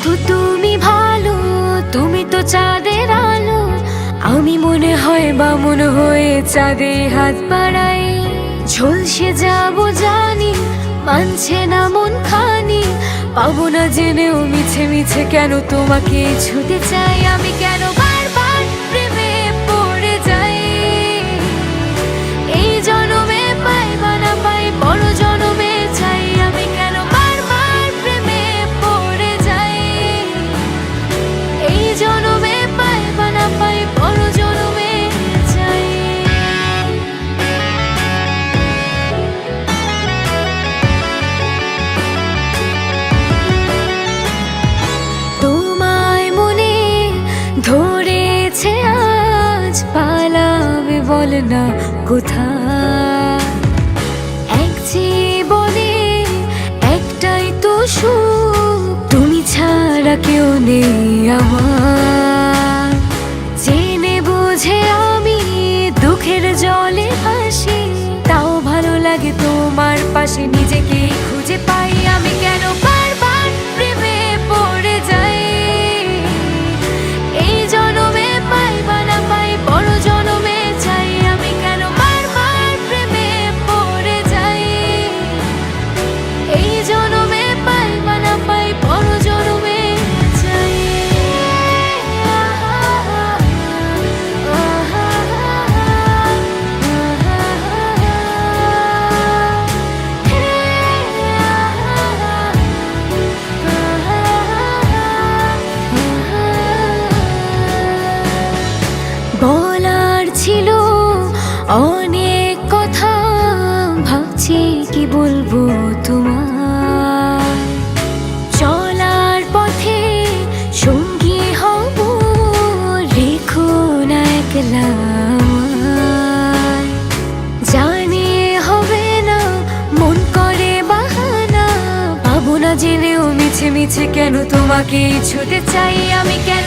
বন্ধু, তুমি ভালো, তুমি তো চাঁদের আলো। আমি মনে হয় বা মনে হয়ে চাঁদে হাত বাড়াই। ঝলসে যাব জানি, মানছে না মন খানি। পাবো না জেনেও মিছে মিছে কেন তোমাকে ছুতে চাই আমি কেন? বল না কোথায়? এক জীবনে একটাই তো সুখ, তুমি ছাড়া কেউ নেই আমার। জেনে বুঝে আমি দুঃখের জলে ভাসি, তাও ভালো লাগে তোমার পাশে নিজেকে খুঁজে পাই। আমি কেন বলার ছিল অনেক কথা, ভাবছি কি বলব তোমার চলার পথে সঙ্গী হব, রেখো না একলা। জানি হবে না, মন করে বাহানা, পাবো না জেনেও মিছে মিছে কেন তোমাকে ছুটে চাই আমি কেন